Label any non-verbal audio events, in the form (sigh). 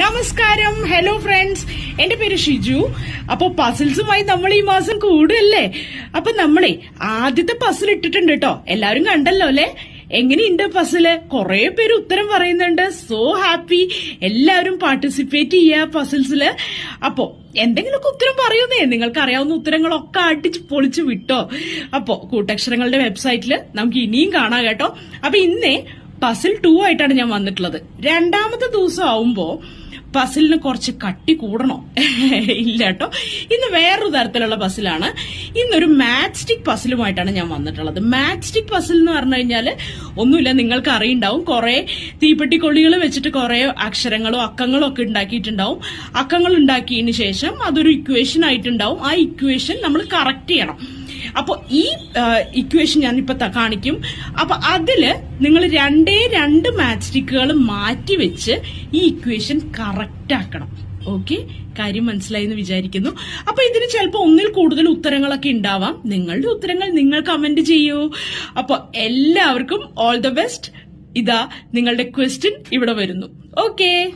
നമസ്കാരം. Hello friends എന്റെ പേര് ഷിജു. അപ്പൊ പസിൽസുമായി നമ്മൾ ഈ മാസം കൂടുമല്ലേ അപ്പൊ നമ്മളെ ആദ്യത്തെ പസിൽ ഇട്ടിട്ടുണ്ട് കേട്ടോ എല്ലാവരും കണ്ടല്ലോ അല്ലേ? എങ്ങനെയുണ്ട് പസിൽ കുറെ പേര് ഉത്തരം പറയുന്നുണ്ട്. സോ ഹാപ്പി എല്ലാവരും പാർട്ടിസിപ്പേറ്റ് ചെയ്യുക പസിൽസിൽ അപ്പോ എന്തെങ്കിലുമൊക്കെ ഉത്തരം പറയുന്നേ. നിങ്ങൾക്ക് അറിയാവുന്ന ഉത്തരങ്ങളൊക്കെ അടിച്ച് പൊളിച്ച് വിട്ടോ. അപ്പോ കൂട്ടക്ഷരങ്ങളുടെ വെബ്സൈറ്റിൽ നമുക്ക് ഇനിയും കാണാം കേട്ടോ. അപ്പൊ ഇന്നേ പസിൽ ടു ആയിട്ടാണ് ഞാൻ വന്നിട്ടുള്ളത്. രണ്ടാമത്തെ ദിവസം ആവുമ്പോ പസിലിന് കുറച്ച് കട്ടി കൂടണോ? (laughs) ഇല്ല കേട്ടോ ഇന്ന് വേറൊരു തരത്തിലുള്ള പസിലാണ് ഇന്നൊരു മാറ്റ് സ്റ്റിക് പസിലുമായിട്ടാണ് ഞാൻ വന്നിട്ടുള്ളത്. മാത്സ്റ്റിക് സ്റ്റിക് പസിൽ എന്ന് പറഞ്ഞു കഴിഞ്ഞാൽ ഒന്നുമില്ല നിങ്ങൾക്ക് അറിയുണ്ടാവും. കുറെ തീപ്പെട്ടിക്കൊള്ളികൾ വെച്ചിട്ട് കുറെ അക്ഷരങ്ങളും അക്കങ്ങളും ഒക്കെ ഉണ്ടാക്കിയിട്ടുണ്ടാവും. അക്കങ്ങൾ ഉണ്ടാക്കിയതിന് ശേഷം അതൊരു ഇക്വേഷൻ ആയിട്ടുണ്ടാവും. ആ ഇക്വേഷൻ നമ്മൾ കറക്റ്റ് ചെയ്യണം. അപ്പൊ ഈ ഇക്വേഷൻ ത- കാണിക്കും. അപ്പൊ അതിൽ നിങ്ങൾ രണ്ടേ രണ്ട് മാച്ച് മാറ്റി വെച്ച് ഈ ഇക്വേഷൻ കറക്റ്റ് ആക്കണം. ഓക്കെ കാര്യം മനസ്സിലായി എന്ന് വിചാരിക്കുന്നു. അപ്പൊ ഇതിന് ചിലപ്പോൾ ഒന്നിൽ കൂടുതൽ ഉത്തരങ്ങളൊക്കെ ഉണ്ടാവാം നിങ്ങളുടെ ഉത്തരങ്ങൾ നിങ്ങൾ കമന്റ് ചെയ്യൂ. അപ്പൊ എല്ലാവർക്കും ഓൾ ദ ബെസ്റ്റ് ഇതാ നിങ്ങളുടെ ക്വസ്റ്റ്യൻ ഇവിടെ വരുന്നു. ഓക്കേ